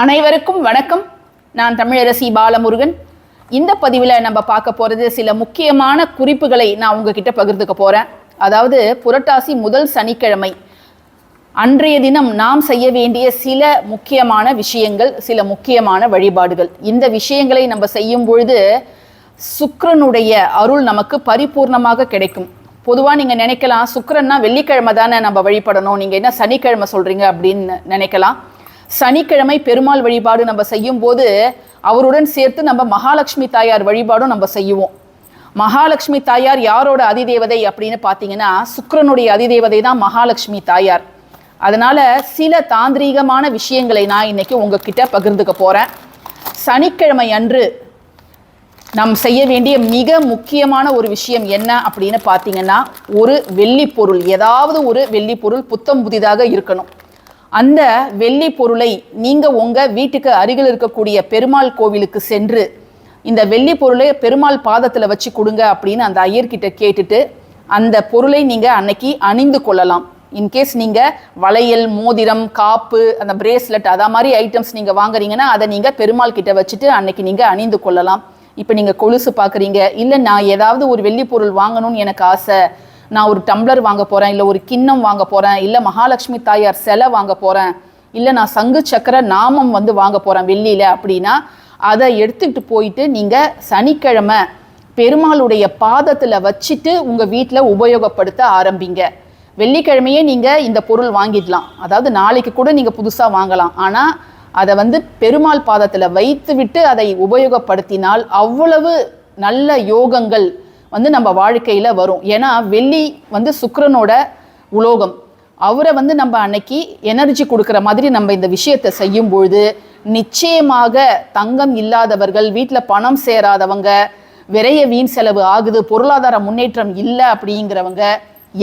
அனைவருக்கும் வணக்கம். நான் தமிழரசி பாலமுருகன். இந்த பதிவில் நம்ம பார்க்க போகிறது சில முக்கியமான குறிப்புகளை நான் உங்ககிட்ட பகிர்ந்துக்க போகிறேன் அதாவது புரட்டாசி முதல் சனிக்கிழமை. அன்றைய தினம் நாம் செய்ய வேண்டிய சில முக்கியமான விஷயங்கள் சில முக்கியமான வழிபாடுகள். இந்த விஷயங்களை நம்ம செய்யும் பொழுது சுக்கரனுடைய அருள் நமக்கு பரிபூர்ணமாக கிடைக்கும். பொதுவாக நீங்கள் நினைக்கலாம் சுக்கரன்னா வெள்ளிக்கிழமை தானே நம்ம வழிபடணும். நீங்கள் என்ன சனிக்கிழமை சொல்கிறீங்க அப்படின்னு நினைக்கலாம். சனிக்கிழமை பெருமாள் வழிபாடு நம்ம செய்யும் போது அவருடன் சேர்த்து நம்ம மகாலட்சுமி தாயார் வழிபாடும் நம்ம செய்யுவோம். மகாலட்சுமி தாயார் யாரோட அதிதேவதை அப்படின்னு பார்த்தீங்கன்னா சுக்கரனுடைய அதிதேவதை தான் மகாலட்சுமி தாயார். அதனால சில தாந்திரீகமான விஷயங்களை நான் இன்னைக்கு உங்ககிட்ட பகிர்ந்துக்க போறேன். சனிக்கிழமை அன்று நாம் செய்ய வேண்டிய மிக முக்கியமான ஒரு விஷயம் என்ன அப்படின்னு பார்த்தீங்கன்னா ஒரு வெள்ளி பொருள் ஏதாவது ஒரு வெள்ளி பொருள் புத்தம் புதிதாக இருக்கணும். அந்த வெள்ளி பொருளை நீங்கள் உங்கள் வீட்டுக்கு அருகில் இருக்கக்கூடிய பெருமாள் கோவிலுக்கு சென்று இந்த வெள்ளி பொருளை பெருமாள் பாதத்தில் வச்சு கொடுங்க அப்படின்னு அந்த ஐயர்கிட்ட கேட்டுட்டு அந்த பொருளை நீங்கள் அன்னைக்கு அணிந்து கொள்ளலாம். இன்கேஸ் நீங்கள் வளையல் மோதிரம் காப்பு அந்த பிரேஸ்லெட் அதா மாதிரி ஐட்டம்ஸ் நீங்கள் வாங்குறீங்கன்னா அதை நீங்கள் பெருமாள் கிட்ட வச்சுட்டு அன்னைக்கு நீங்கள் அணிந்து கொள்ளலாம். இப்போ நீங்கள் கொலுசு பார்க்குறீங்க இல்லை நான் ஏதாவது ஒரு வெள்ளி பொருள் வாங்கணும்னு எனக்கு ஆசை. நான் ஒரு டம்ளர் வாங்க போகிறேன் இல்லை ஒரு கிண்ணம் வாங்க போகிறேன் இல்லை மகாலட்சுமி தாயார் சிலை வாங்க போகிறேன் இல்லை நான் சங்கு சக்கர நாமம் வந்து வாங்க போகிறேன் வெள்ளியில் அப்படின்னா அதை எடுத்துக்கிட்டு போயிட்டு நீங்கள் சனிக்கிழமை பெருமாளுடைய பாதத்தில் வச்சுட்டு உங்கள் வீட்டில் உபயோகப்படுத்த ஆரம்பிங்க. வெள்ளிக்கிழமையே நீங்கள் இந்த பொருள் வாங்கிடலாம். அதாவது நாளைக்கு கூட நீங்கள் புதுசாக வாங்கலாம். ஆனால் அதை வந்து பெருமாள் பாதத்தில் வைத்து விட்டு அதை உபயோகப்படுத்தினால் அவ்வளவு நல்ல யோகங்கள் வந்து நம்ம வாழ்க்கையில் வரும். ஏன்னா வெள்ளி வந்து சுக்கரனோட உலோகம். அவரை வந்து நம்ம அன்னைக்கு எனர்ஜி கொடுக்குற மாதிரி நம்ம இந்த விஷயத்தை செய்யும் பொழுது நிச்சயமாக தங்கம் இல்லாதவர்கள் வீட்டில் பணம் சேராதவங்க விரைய வீண் செலவு ஆகுது பொருளாதார முன்னேற்றம் இல்லை அப்படிங்கிறவங்க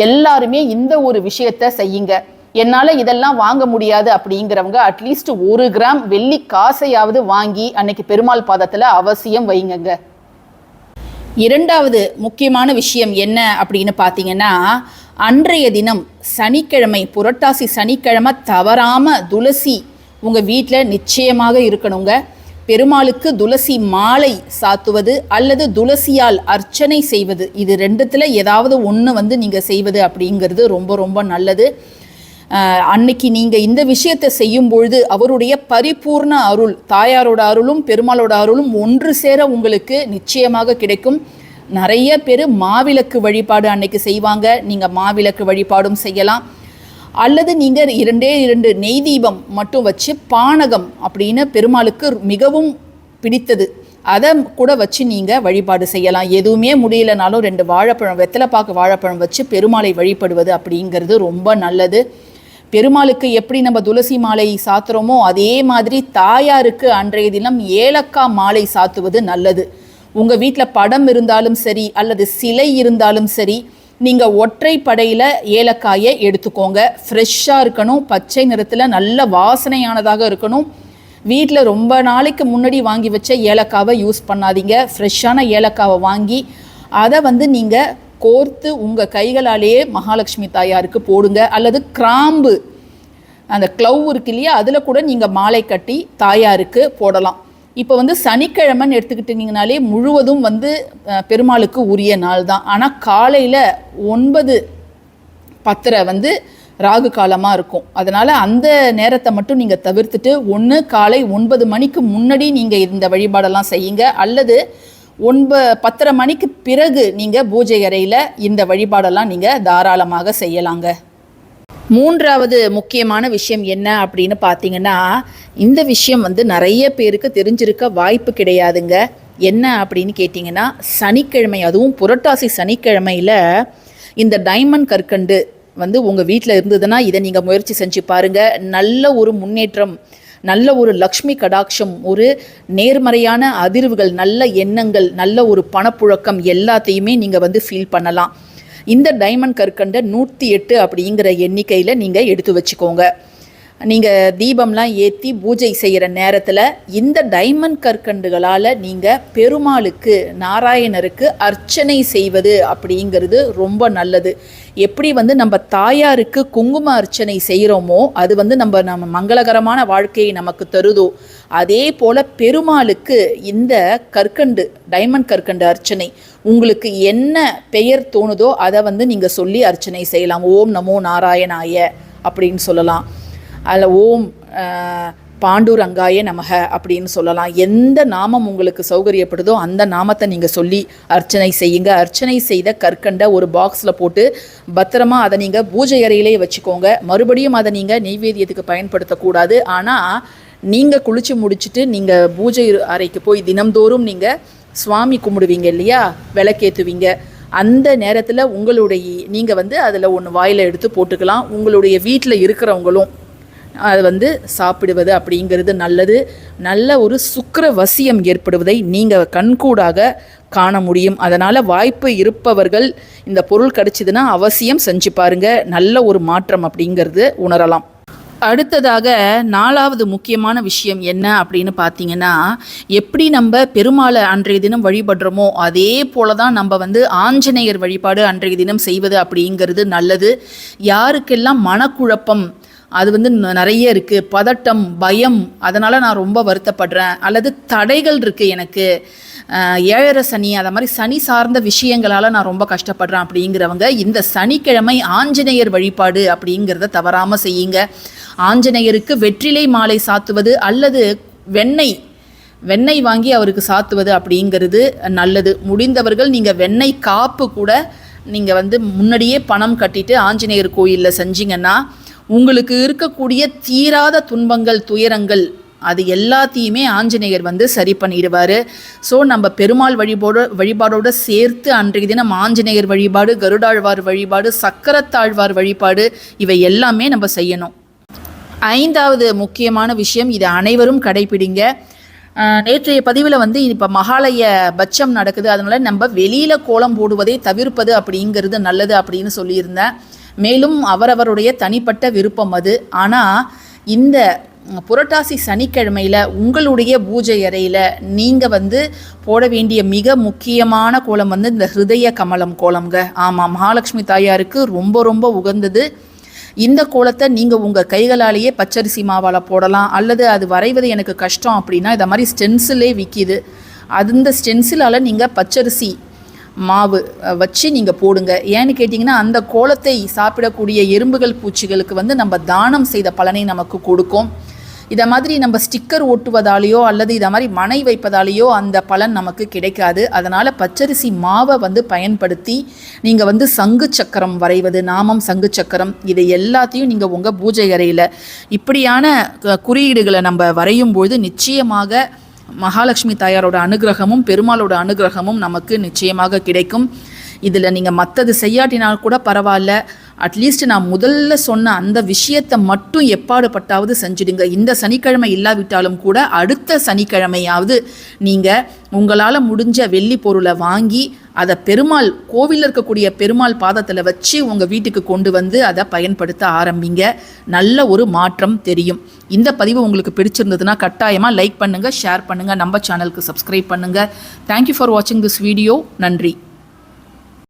எல்லாருமே இந்த ஒரு விஷயத்த செய்யுங்க. என்னால் இதெல்லாம் வாங்க முடியாது அப்படிங்கிறவங்க அட்லீஸ்ட் ஒரு கிராம் வெள்ளி காசையாவது வாங்கி அன்னைக்கு பெருமாள் பாதத்தில் அவசியம் வைங்கங்க. இரண்டாவது முக்கியமான விஷயம் என்ன அப்படின்னு பார்த்தீங்கன்னா அன்றைய தினம் சனிக்கிழமை புரட்டாசி சனிக்கிழமை தவறாமல் துளசி உங்கள் வீட்டில் நிச்சயமாக இருக்கணுங்க. பெருமாளுக்கு துளசி மாலை சாத்துவது அல்லது துளசியால் அர்ச்சனை செய்வது இது ரெண்டுத்தில் ஏதாவது ஒன்று வந்து நீங்கள் செய்வது அப்படிங்கிறது ரொம்ப ரொம்ப நல்லது. அன்னைக்கு நீங்கள் இந்த விஷயத்தை செய்யும் பொழுது அவருடைய பரிபூர்ண அருள் தாயாரோட அருளும் பெருமாளோட அருளும் ஒன்று சேர உங்களுக்கு நிச்சயமாக கிடைக்கும். நிறைய பேர் மாவிளக்கு வழிபாடு அன்னைக்கு செய்வாங்க. நீங்கள் மாவிளக்கு வழிபாடும் செய்யலாம். அல்லது நீங்கள் இரண்டே இரண்டு நெய் தீபம் மட்டும் வச்சு பானகம் அப்படின்னு பெருமாளுக்கு மிகவும் பிடித்தது. அதை கூட வச்சு நீங்கள் வழிபாடு செய்யலாம். எதுவுமே முடியலனாலும் ரெண்டு வாழைப்பழம் வெத்தலைப்பாக்கு வாழைப்பழம் வச்சு பெருமாளை வழிபடுவது அப்படிங்கிறது ரொம்ப நல்லது. பெருமாளுக்கு எப்படி நம்ம துளசி மாலை சாத்துறோமோ அதே மாதிரி தாயாருக்கு அன்றைய தினம் ஏலக்காய் மாலை சாத்துவது நல்லது. உங்கள் வீட்டில் படம் இருந்தாலும் சரி அல்லது சிலை இருந்தாலும் சரி நீங்கள் ஒற்றை படையில் ஏலக்காயை எடுத்துக்கோங்க. ஃப்ரெஷ்ஷாக இருக்கணும் பச்சை நிறத்தில் நல்ல வாசனையானதாக இருக்கணும். வீட்டில் ரொம்ப நாளைக்கு முன்னாடி வாங்கி வச்ச ஏலக்காவை யூஸ் பண்ணாதீங்க. ஃப்ரெஷ்ஷான ஏலக்காவை வாங்கி அதை வந்து நீங்கள் கோர்த்து உங்கள் கைகளாலேயே மகாலட்சுமி தாயாருக்கு போடுங்க. அல்லது கிராம்பு அந்த க்ளவ் இருக்கு இல்லையா அதில் கூட நீங்கள் மாலை கட்டி தாயாருக்கு போடலாம். இப்போ வந்து சனிக்கிழமைன்னு எடுத்துக்கிட்டீங்கனாலே முழுவதும் வந்து பெருமாளுக்கு உரிய நாள் தான். ஆனால் காலையில் ஒன்பது பத்தரை வந்து ராகு காலமாக இருக்கும். அதனால் அந்த நேரத்தை மட்டும் நீங்கள் தவிர்த்துட்டு ஒன்று காலை ஒன்பது மணிக்கு முன்னாடி நீங்கள் இந்த வழிபாடெல்லாம் செய்யுங்க. அல்லது ஒன்ப பத்தரை மணிக்கு பிறகு நீங்கள் பூஜை அறையில் இந்த வழிபாடெல்லாம் நீங்கள் தாராளமாக செய்யலாங்க. மூன்றாவது முக்கியமான விஷயம் என்ன அப்படின்னு பார்த்தீங்கன்னா இந்த விஷயம் வந்து நிறைய பேருக்கு தெரிஞ்சிருக்க வாய்ப்பு கிடையாதுங்க. என்ன அப்படின்னு கேட்டிங்கன்னா சனிக்கிழமை அதுவும் புரட்டாசி சனிக்கிழமையில் இந்த டைமண்ட் கற்கண்டு வந்து உங்கள் வீட்டில் இருந்ததுன்னா இதை நீங்கள் முயற்சி செஞ்சு பாருங்கள் நல்ல ஒரு முன்னேற்றம் நல்ல ஒரு லக்ஷ்மி கடாட்சம் ஒரு நேர்மறையான அதிர்வுகள் நல்ல எண்ணங்கள் நல்ல ஒரு பணப்புழக்கம் எல்லாத்தையுமே நீங்கள் வந்து ஃபீல் பண்ணலாம். இந்த டைமண்ட் கற்கண்டை நூற்றி எட்டு அப்படிங்கிற எண்ணிக்கையில் நீங்கள் எடுத்து வச்சுக்கோங்க. நீங்கள் தீபம்லாம் ஏற்றி பூஜை செய்கிற நேரத்தில் இந்த டைமண்ட் கற்கண்டுகளால் நீங்கள் பெருமாளுக்கு நாராயணருக்கு அர்ச்சனை செய்வது அப்படிங்கிறது ரொம்ப நல்லது. எப்படி வந்து நம்ம தாயாருக்கு குங்கும அர்ச்சனை செய்கிறோமோ அது வந்து நம்ம நம்ம மங்களகரமான வாழ்க்கையை நமக்கு தருதோ அதே போல் பெருமாளுக்கு இந்த கற்கண்டு டைமண்ட் கற்கண்டு அர்ச்சனை உங்களுக்கு என்ன பெயர் தோணுதோ அதை வந்து நீங்கள் சொல்லி அர்ச்சனை செய்யலாம். ஓம் நமோ நாராயணாய அப்படின்னு சொல்லலாம். அதில் ஓம் அஹ், பாண்டுரங்காய நமக அப்படின்னு சொல்லலாம். எந்த நாமம் உங்களுக்கு சௌகரியப்படுதோ அந்த நாமத்தை நீங்கள் சொல்லி அர்ச்சனை செய்யுங்க. அர்ச்சனை செய்த கற்கண்டை ஒரு பாக்ஸில் போட்டு பத்திரமா அதை நீங்கள் பூஜை அறையிலே வச்சுக்கோங்க. மறுபடியும் அதை நீங்கள் நெய்வேத்தியத்துக்கு பயன்படுத்தக்கூடாது. ஆனால் நீங்கள் குளிச்சு முடிச்சுட்டு நீங்கள் பூஜை அறைக்கு போய் தினம்தோறும் நீங்கள் சுவாமி கும்பிடுவீங்க இல்லையா? விளக்கேற்றுவீங்க அந்த நேரத்தில் உங்களுடைய நீங்கள் வந்து அதில் ஒன்று வாயில் எடுத்து போட்டுக்கலாம். உங்களுடைய வீட்டில் இருக்கிறவங்களும் அது வந்து சாப்பிடுவது அப்படிங்கிறது நல்லது. நல்ல ஒரு சுக்கர வசியம் ஏற்படுவதை நீங்கள் கண்கூடாக காண முடியும். அதனால் வாய்ப்பு இருப்பவர்கள் இந்த பொருள் கிடச்சிதுன்னா அவசியம் செஞ்சு பாருங்கள் நல்ல ஒரு மாற்றம் அப்படிங்கிறது உணரலாம். அடுத்ததாக நாலாவது முக்கியமான விஷயம் என்ன அப்படின்னு பார்த்தீங்கன்னா எப்படி நம்ம பெருமாளை அன்றைய தினம் வழிபடுறோமோ அதே போல தான் நம்ம வந்து ஆஞ்சநேயர் வழிபாடு அன்றைய தினம் செய்வது அப்படிங்கிறது நல்லது. யாருக்கெல்லாம் மனக்குழப்பம் அது வந்து நிறைய இருக்குது பதட்டம் பயம் அதனால் நான் ரொம்ப வருத்தப்படுறேன். அல்லது தடைகள் இருக்குது எனக்கு. ஏழரை சனி அதை மாதிரி சனி சார்ந்த விஷயங்களால் நான் ரொம்ப கஷ்டப்படுறேன் அப்படிங்கிறவங்க இந்த சனிக்கிழமை ஆஞ்சநேயர் வழிபாடு அப்படிங்கிறத தவறாமல் செய்யுங்க. ஆஞ்சநேயருக்கு வெற்றிலை மாலை சாத்துவது அல்லது வெண்ணெய் வெண்ணெய் வாங்கி அவருக்கு சாத்துவது அப்படிங்கிறது நல்லது. முடிந்தவர்கள் நீங்கள் வெண்ணெய் காப்பு கூட நீங்கள் வந்து முன்னாடியே பணம் கட்டிட்டு ஆஞ்சநேயர் கோயிலில் செஞ்சீங்கன்னா உங்களுக்கு இருக்கக்கூடிய தீராத துன்பங்கள் துயரங்கள் அது எல்லாத்தையுமே ஆஞ்சநேயர் வந்து சரி பண்ணிடுவார். ஸோ நம்ம பெருமாள் வழிபாடு வழிபாடோடு சேர்த்து அன்றைய தினம் ஆஞ்சநேயர் வழிபாடு கருடாழ்வார் வழிபாடு சக்கரத்தாழ்வார் வழிபாடு இவை எல்லாமே நம்ம செய்யணும். ஐந்தாவது முக்கியமான விஷயம் இது அனைவரும் கடைபிடிங்க நேற்றைய பதிவில் வந்து இப்போ மகாலய பட்சம் நடக்குது. அதனால் நம்ம வெளியில் கோலம் போடுவதை தவிர்ப்பது அப்படிங்கிறது நல்லது அப்படின்னு சொல்லியிருந்தேன். மேலும் அவரவருடைய தனிப்பட்ட விருப்பம் அது. ஆனால் இந்த புரட்டாசி சனிக்கிழமையில் உங்களுடைய பூஜை அறையில் நீங்கள் வந்து போட வேண்டிய மிக முக்கியமான கோலம் வந்து இந்த ஹிருதய கமலம் கோலம்ங்க. ஆமாம் மகாலட்சுமி தாயாருக்கு ரொம்ப ரொம்ப உகந்தது. இந்த கோலத்தை நீங்கள் உங்கள் கைகளாலேயே பச்சரிசி மாவால் போடலாம். அல்லது அது வரைவது எனக்கு கஷ்டம் அப்படின்னா இதை மாதிரி ஸ்டென்சிலே விற்கிது அந்த ஸ்டென்சிலால் நீங்கள் பச்சரிசி மாவு வச்சு நீங்கள் போடுங்க. ஏன்னு கேட்டிங்கன்னா அந்த கோலத்தை சாப்பிடக்கூடிய எறும்புகள் பூச்சிகளுக்கு வந்து நம்ம தானம் செய்த பலனை நமக்கு கொடுக்கும். இதை மாதிரி நம்ம ஸ்டிக்கர் ஓட்டுவதாலேயோ அல்லது இதை மாதிரி மனை வைப்பதாலேயோ அந்த பலன் நமக்கு கிடைக்காது. அதனால் பச்சரிசி மாவை வந்து பயன்படுத்தி நீங்கள் வந்து சங்கு சக்கரம் வரைவது நாமம் சங்கு சக்கரம் இதை எல்லாத்தையும் நீங்கள் உங்கள் பூஜை அறையில் இப்படியான குறியீடுகளை நம்ம வரையும்பொழுது நிச்சயமாக மகாலட்சுமி தாயாரோட அனுகிரகமும் பெருமாளோட அனுகிரகமும் நமக்கு நிச்சயமாக கிடைக்கும். இதில் நீங்கள் மற்றது செய்யாட்டினால் கூட பரவாயில்ல. அட்லீஸ்ட் நான் முதல்ல சொன்ன அந்த விஷயத்தை மட்டும் எப்பாடுபட்டாவது செஞ்சிடுங்க. இந்த சனிக்கிழமை இல்லாவிட்டாலும் கூட அடுத்த சனிக்கிழமையாவது நீங்கள் உங்களால் முடிஞ்ச வெள்ளி பொருளை வாங்கி அதை பெருமாள் கோவிலில் இருக்கக்கூடிய பெருமாள் பாதத்தில் வச்சு உங்கள் வீட்டுக்கு கொண்டு வந்து அதை பயன்படுத்த ஆரம்பிங்க. நல்ல ஒரு மாற்றம் தெரியும். இந்த பதிவு உங்களுக்கு பிடிச்சிருந்ததுன்னா கட்டாயமாக லைக் பண்ணுங்கள் ஷேர் பண்ணுங்கள் நம்ம சேனலுக்கு சப்ஸ்கிரைப் பண்ணுங்கள் தேங்க்யூ ஃபார் வாட்சிங் திஸ் வீடியோ நன்றி.